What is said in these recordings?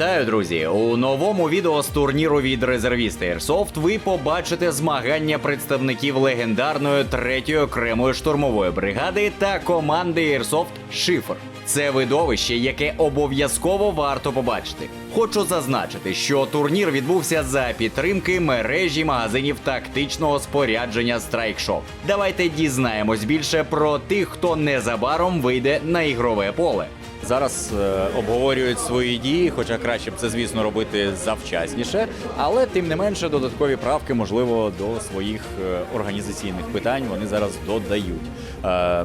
Вітаю, друзі! У новому відео з турніру від резервіста Airsoft ви побачите змагання представників легендарної третьої окремої штурмової бригади та команди Airsoft Шифр. Це видовище, яке обов'язково варто побачити. Хочу зазначити, що турнір відбувся за підтримки мережі магазинів тактичного спорядження Strike. Давайте дізнаємось більше про тих, хто незабаром вийде на ігрове поле. Зараз е, обговорюють свої дії, хоча краще б це, звісно, робити завчасніше, але тим не менше додаткові правки, можливо, до своїх е, організаційних питань вони зараз додають. Е,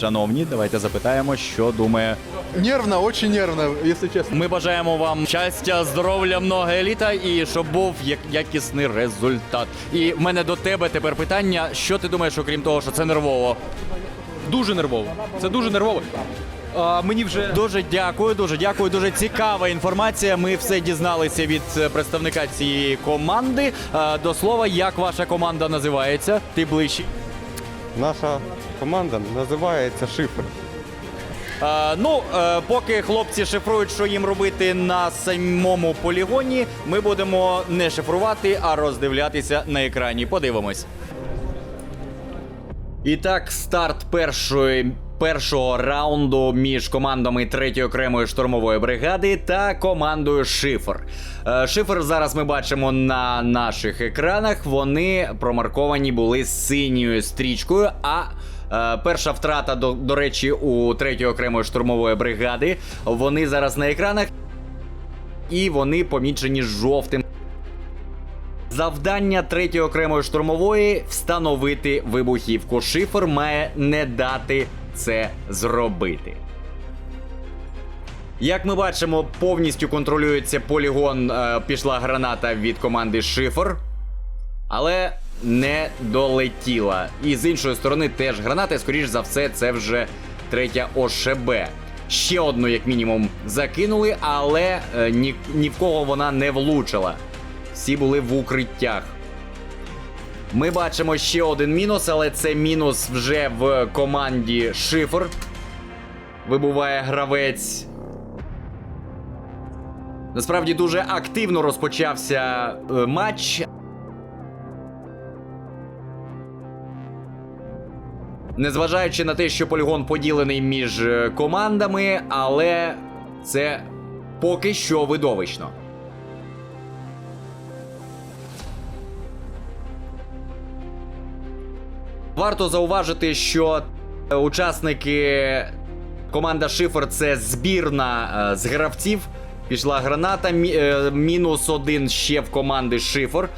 шановні, давайте запитаємо, що думає. Нервно, очень нервно, если честно. Ми бажаємо вам щастя, здоров'я, много еліта і щоб був як- якісний результат. І в мене до тебе тепер питання: що ти думаєш, окрім того, що це нервово? Дуже нервово. Це дуже нервово. А, мені вже Дуже дякую, дуже дякую. Дуже цікава інформація. Ми все дізналися від е, представника цієї команди. Е, До слова, як ваша команда називається? Ти ближче. Наша команда називається Шифр. Е, Ну, е, поки хлопці шифрують, що їм робити на самому полігоні, ми будемо не шифрувати, а роздивлятися на екрані. Подивимось. І так, старт першої. Першого раунду між командами 3-ї окремої штурмової бригади та командою Шифр. Е, Шифр зараз ми бачимо на наших екранах. Вони промарковані були синьою стрічкою. А е, перша втрата, до, до речі, у 3-ї окремої штурмової бригади. Вони зараз на екранах. І вони помічені жовтим. Завдання третьої окремої штурмової встановити вибухівку. Шифр має не дати це зробити. Як ми бачимо, повністю контролюється полігон. е, пішла граната від команди Шифр, але не долетіла. І з іншої сторони теж гранати, скоріш за все, це вже третя ОШБ. Ще одну, як мінімум, закинули, але е, ні, ні в кого вона не влучила. Всі були в укриттях. Ми бачимо ще один мінус, але це мінус вже в команді Шифр. Вибуває гравець. Насправді дуже активно розпочався е, матч. Незважаючи на те, що полігон поділений між е, командами, але це поки що видовищно. Варто зауважити, що е, учасники команда Шифр це збірна е, з гравців. Пішла граната, е, мінус один ще в команди Шифр.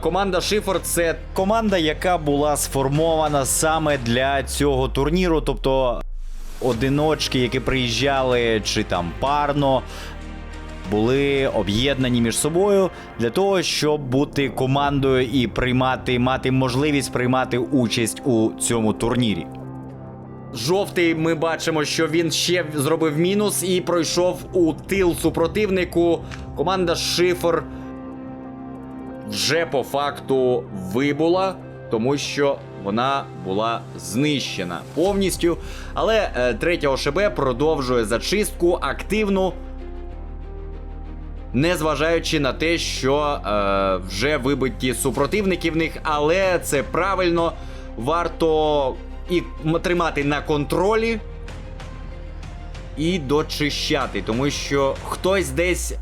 Команда Шифр це команда, яка була сформована саме для цього турніру. Тобто одиночки, які приїжджали чи там парно, були об'єднані між собою для того, щоб бути командою і приймати, мати можливість приймати участь у цьому турнірі. Жовтий, ми бачимо, що він ще зробив мінус і пройшов у тил супротивнику. Команда Шифр вже по факту вибула, тому що вона була знищена повністю. Але е, третя ОШБ продовжує зачистку активну. Незважаючи на те, що е, вже вибиті супротивники в них, але це правильно варто і тримати на контролі і дочищати, тому що хтось десь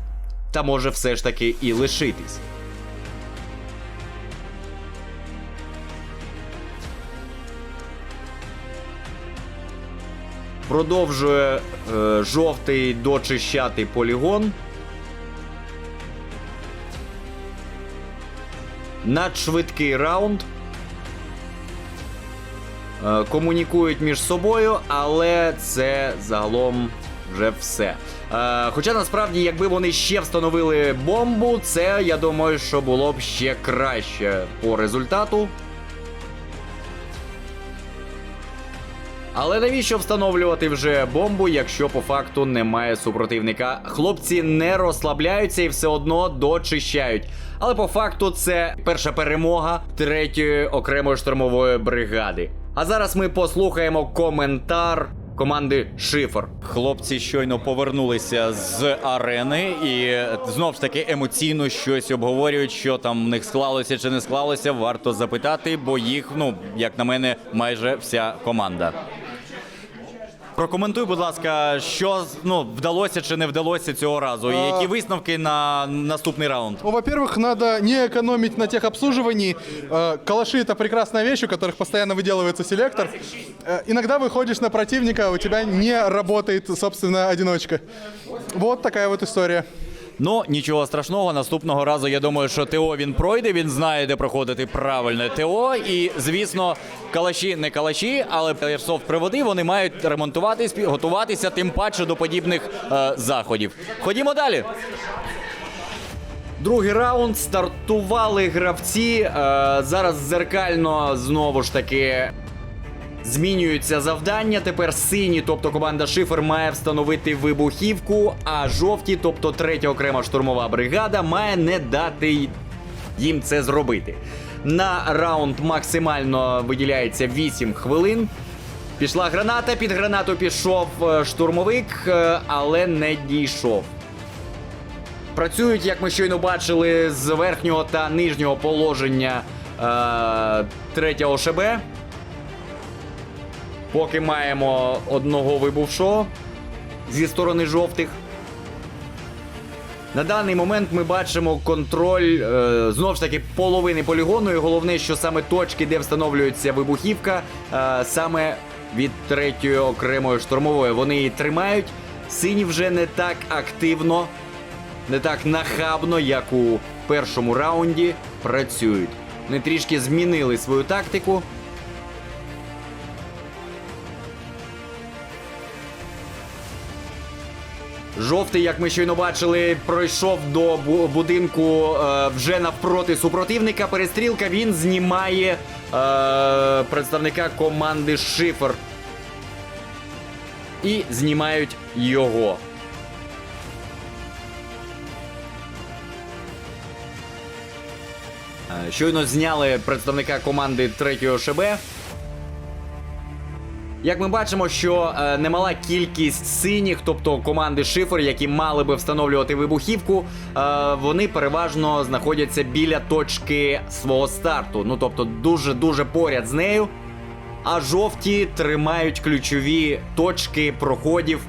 та може все ж таки і лишитись. Продовжує е, жовтий дочищати полігон. Надшвидкий раунд. Е, Комунікують між собою, але це загалом вже все. Е, Хоча насправді, якби вони ще встановили бомбу, це я думаю, що було б ще краще по результату. Але навіщо встановлювати вже бомбу, якщо по факту немає супротивника? Хлопці не розслабляються і все одно дочищають. Але по факту це перша перемога третьої окремої штурмової бригади. А зараз ми послухаємо коментар команди Шифр. Хлопці щойно повернулися з арени і знов ж таки емоційно щось обговорюють, що там в них склалося чи не склалося. Варто запитати, бо їх, ну як на мене, майже вся команда. Прокоментуй, будь ласка, що ну вдалося чи не вдалося цього разу, і які висновки на наступний раунд. Ну, во-первых, надо не экономить на техобслуживании. Э, Калаши — это прекрасная вещь, у которых постоянно выделывается селектор. Э, Иногда выходишь на противника, у тебя не работает, собственно, одиночка. Вот такая вот история. Ну нічого страшного. Наступного разу я думаю, що ТО він пройде. Він знає, де проходити правильне ТО. І звісно, калаші не калаші, але Airsoft приводи вони мають ремонтуватись, готуватися тим паче до подібних е, заходів. Ходімо далі. Другий раунд стартували гравці. Е, зараз зеркально знову ж таки змінюються завдання. Тепер сині, тобто команда Шифер, має встановити вибухівку, а жовті, тобто третя окрема штурмова бригада, має не дати їм це зробити. На раунд максимально виділяється 8 хвилин. Пішла граната, під гранату пішов е, штурмовик, е, але не дійшов. Працюють, як ми щойно бачили, з верхнього та нижнього положення е, третього ШБ. Поки маємо одного вибувшого зі сторони жовтих. На даний момент ми бачимо контроль е, знову ж таки половини полігону. І головне, що саме точки, де встановлюється вибухівка, е, саме від третьої окремої штурмової. Вони її тримають. Сині вже не так активно не так нахабно, як у першому раунді, працюють. Вони трішки змінили свою тактику. Жовтий, як ми щойно бачили, пройшов до будинку е, вже навпроти супротивника. Перестрілка він знімає е, представника команди Шифер. І знімають його. Е, Щойно зняли представника команди третього ШБ. Як ми бачимо, що е, немала кількість синіх, тобто команди шифр, які мали би встановлювати вибухівку, е, вони переважно знаходяться біля точки свого старту. Ну тобто дуже дуже поряд з нею. А жовті тримають ключові точки проходів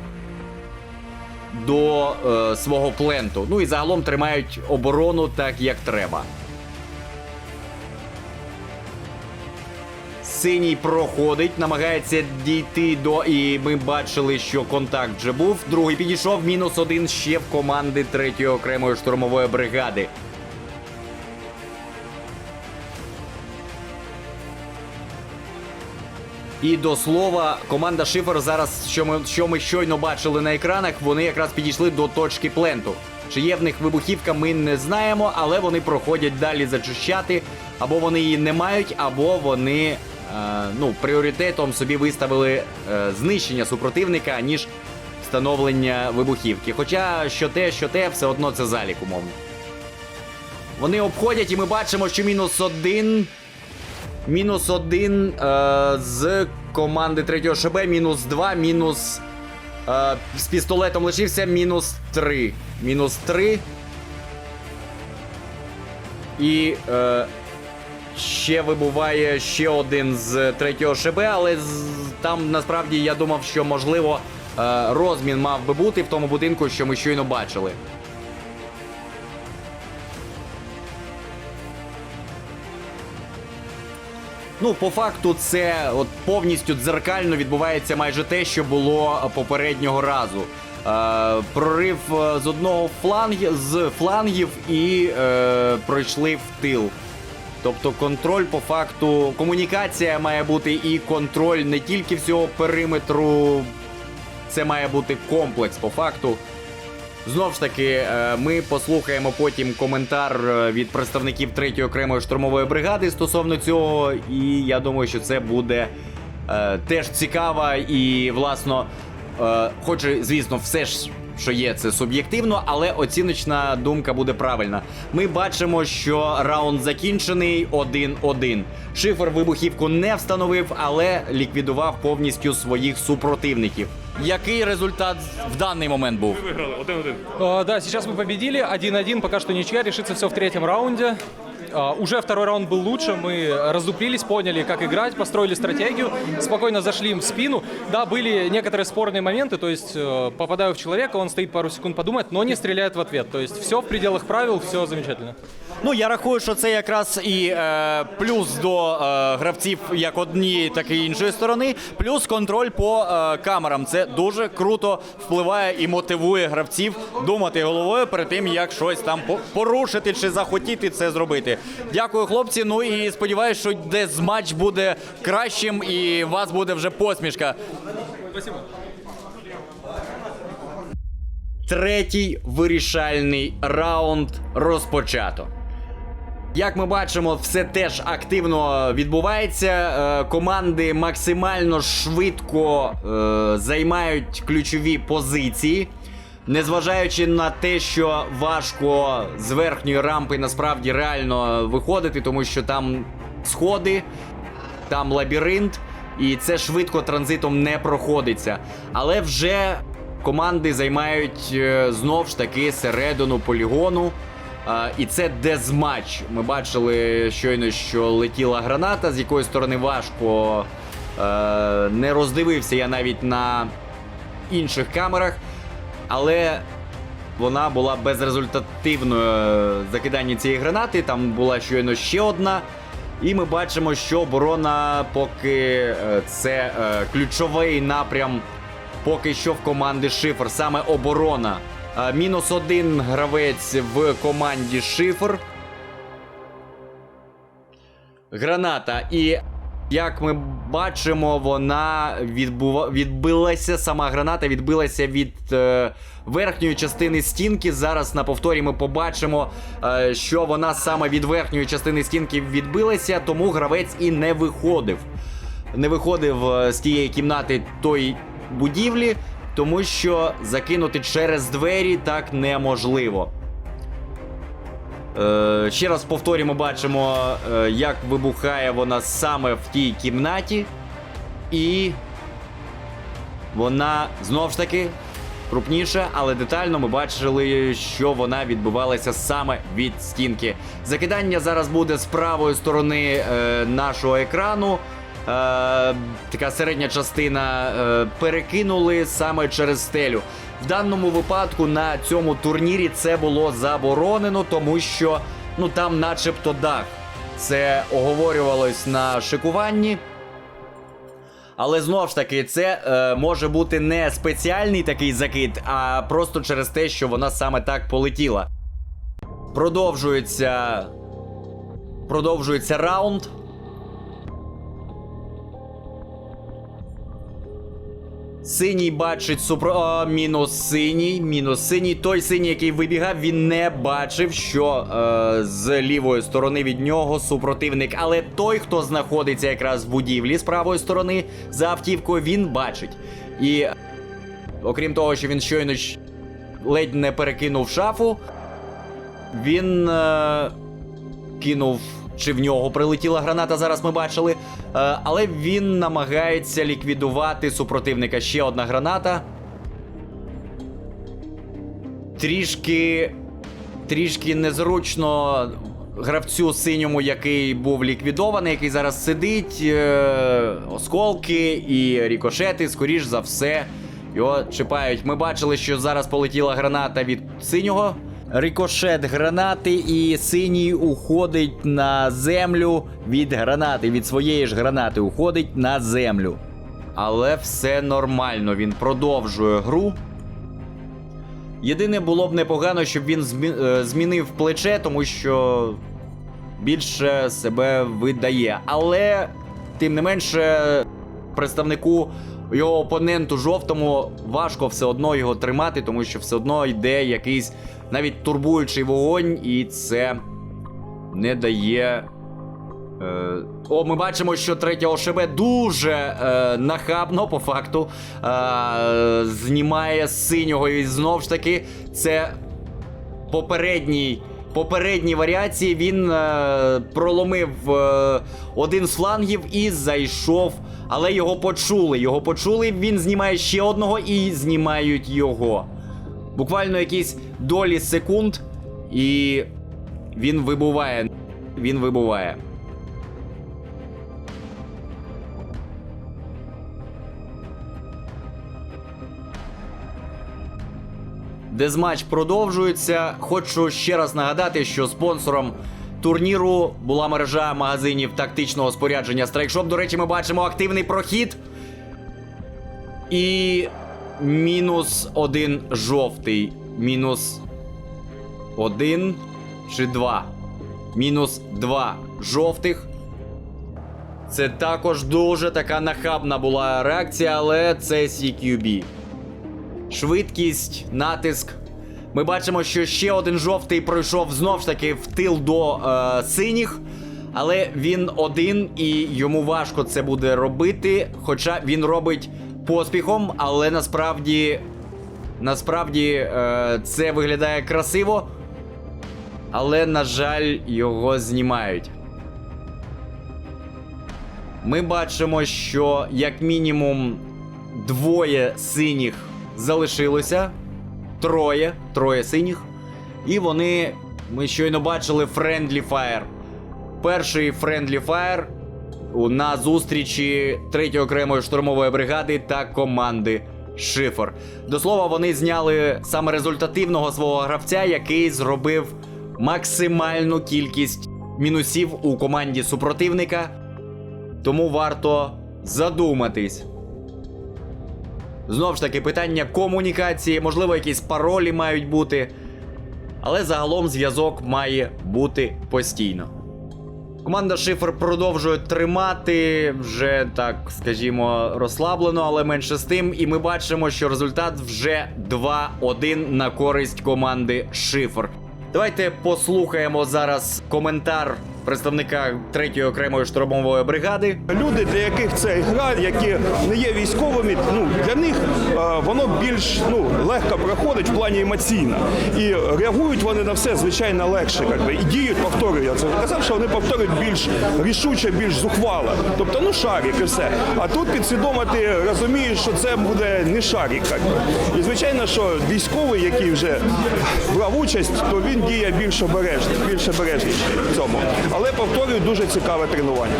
до е, свого пленту. Ну і загалом тримають оборону так, як треба. Синій проходить, намагається дійти до. І ми бачили, що контакт вже був. Другий підійшов, мінус один ще в команди третьої окремої штурмової бригади. І до слова, команда Шифер зараз, що ми, що ми щойно бачили на екранах, вони якраз підійшли до точки пленту. Чи є в них вибухівка, ми не знаємо, але вони проходять далі зачищати. Або вони її не мають, або вони ну, пріоритетом собі виставили е, знищення супротивника, ніж встановлення вибухівки. Хоча що те, що те, все одно це залік, умовно. Вони обходять, і ми бачимо, що мінус один. Мінус один е, з команди третього ШБ, мінус два, мінус. Е, з пістолетом лишився мінус три. Мінус три. І е, ще вибуває ще один з третього ШБ, але там насправді я думав, що можливо е, розмін мав би бути в тому будинку, що ми щойно бачили. Ну, по факту, це от повністю дзеркально відбувається майже те, що було попереднього разу. Е, прорив е, з одного флангів з флангів і е, пройшли в тил. Тобто контроль по факту, комунікація має бути і контроль не тільки всього периметру, це має бути комплекс по факту. Знов ж таки, е, ми послухаємо потім коментар е, від представників 3-ї окремої штурмової бригади стосовно цього, і я думаю, що це буде е, теж цікаво і, власно, е, хоч, звісно, все ж що є це суб'єктивно, але оціночна думка буде правильна. Ми бачимо, що раунд закінчений 1-1. Шифр вибухівку не встановив, але ліквідував повністю своїх супротивників. Який результат в даний момент був? А, Да, сейчас мы победили. 1-1, пока что ничья. Решится все в третьем раунде. А, Уже второй раунд был лучше. Мы раздуплились, поняли, как играть, построили стратегию, спокойно зашли им в спину. Да, были некоторые спорные моменты, то есть э, попадаю в человека, он стоит пару секунд подумает, но не стреляет в ответ. То есть все в пределах правил, все замечательно. Ну я рахую, що це якраз і е, плюс до е, гравців як однієї, так і іншої сторони, плюс контроль по е, камерам. Це дуже круто впливає і мотивує гравців думати головою перед тим, як щось там по- порушити чи захотіти це зробити. Дякую, хлопці. Ну і сподіваюся, що десь матч буде кращим і у вас буде вже посмішка. Третій вирішальний раунд розпочато. Як ми бачимо, все теж активно відбувається. Е, Команди максимально швидко е, займають ключові позиції. Незважаючи на те, що важко з верхньої рампи насправді реально виходити, тому що там сходи, там лабіринт, і це швидко транзитом не проходиться. Але вже команди займають е, знов ж таки середину полігону. І це дезматч. Ми бачили щойно, що летіла граната, з якої сторони важко. Е, не роздивився я навіть на інших камерах, але вона була безрезультативною е, закидання цієї гранати. Там була щойно ще одна. І ми бачимо, що оборона поки е, це е, ключовий напрям поки що в команди Шифр. Саме оборона. Мінус один гравець в команді Шифр. Граната. І як ми бачимо, вона відбува... відбилася, сама граната відбилася від е, верхньої частини стінки. Зараз на повторі ми побачимо, е, що вона саме від верхньої частини стінки відбилася, тому гравець і не виходив. Не виходив е, з тієї кімнати тої будівлі, тому що закинути через двері так неможливо. Е, ще раз повторюємо, бачимо, е, як вибухає вона саме в тій кімнаті. І вона знов ж таки крупніша, але детально ми бачили, що вона відбувалася саме від стінки. Закидання зараз буде з правої сторони е, нашого екрану. Така середня частина перекинули саме через стелю. В даному випадку на цьому турнірі це було заборонено, тому що ну там, начебто, дах. Це оговорювалось на шикуванні. Але знову ж таки, це е, може бути не спеціальний такий закид, а просто через те, що вона саме так полетіла. Продовжується. Продовжується раунд. Синій бачить супро... О, мінус синій, мінус синій. Той синій, який вибігав, він не бачив, що е, з лівої сторони від нього супротивник. Але той, хто знаходиться якраз в будівлі з правої сторони за автівкою, він бачить. І окрім того, що він щойно ледь не перекинув шафу, він е, кинув. Чи в нього прилетіла граната, зараз ми бачили. Е, але він намагається ліквідувати супротивника. Ще одна граната. Трішки. Трішки незручно гравцю синьому, який був ліквідований, який зараз сидить. Е, осколки і рікошети, скоріш за все, його чіпають. Ми бачили, що зараз полетіла граната від синього. Рикошет гранати, і синій уходить на землю від гранати, від своєї ж гранати уходить на землю. Але все нормально, він продовжує гру. Єдине було б непогано, щоб він е, змінив плече, тому що більше себе видає. Але, тим не менше, представнику його опоненту жовтому важко все одно його тримати, тому що все одно йде якийсь навіть турбуючий вогонь, і це не дає Е, О, ми бачимо, що третя ОШБ дуже е, нахабно, по факту, е, знімає синього. І знов ж таки, це попередній. Попередні варіації він е, проломив е, один з флангів і зайшов. Але його почули. Його почули. Він знімає ще одного і знімають його. Буквально якісь долі секунд, і він вибуває. Він вибуває. Дезматч продовжується. Хочу ще раз нагадати, що спонсором турніру була мережа магазинів тактичного спорядження Страйкшоп. До речі, ми бачимо активний прохід. І мінус один жовтий. Мінус один чи два. Мінус два жовтих. Це також дуже така нахабна була реакція, але це CQB. Швидкість, натиск. Ми бачимо, що ще один жовтий пройшов знов ж таки в тил до е, синіх. Але він один і йому важко це буде робити. Хоча він робить поспіхом, але насправді. Насправді е, це виглядає красиво. Але, на жаль, його знімають. Ми бачимо, що як мінімум двоє синіх залишилося. Троє, троє синіх. І вони. Ми щойно бачили Friendly Fire. Перший Friendly Fire на зустрічі 3 окремої штурмової бригади та команди Шифр. До слова, вони зняли саме результативного свого гравця, який зробив максимальну кількість мінусів у команді супротивника. Тому варто задуматись. Знов ж таки, питання комунікації, можливо, якісь паролі мають бути. Але загалом зв'язок має бути постійно. Команда Шифр продовжує тримати вже так, скажімо, розслаблено, але менше з тим. І ми бачимо, що результат вже 2-1 на користь команди Шифр. Давайте послухаємо зараз коментар представника 3-ї окремої штурмової бригади. Люди, для яких це гра, які не є військовими, ну для них е, воно більш ну легко проходить в плані емоційно. І реагують вони на все звичайно легше, як би, і діють, повторюю. Я це казав, що вони повторюють більш рішуче, більш зухвало. Тобто, ну шарик і все. А тут підсвідомо ти розумієш, що це буде не шарик. Як би. І звичайно, що військовий, який вже брав участь, то він діє більш обережно, більш обережніше в цьому. Але повторюю, дуже цікаве тренування.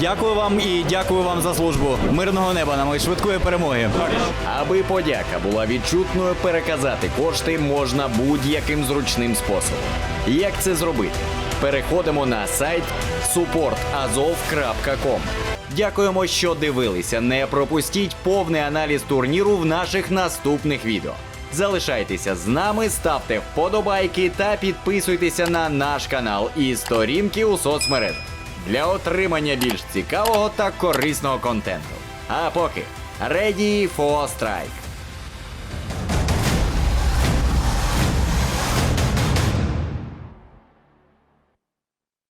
Дякую вам і дякую вам за службу. Мирного неба нам і швидкої перемоги. Аби подяка була відчутною, переказати кошти можна будь-яким зручним способом. Як це зробити? Переходимо на сайт supportazov.com. Дякуємо, що дивилися. Не пропустіть повний аналіз турніру в наших наступних відео. Залишайтеся з нами, ставте вподобайки та підписуйтеся на наш канал і сторінки у соцмережах для отримання більш цікавого та корисного контенту. А поки ready for strike!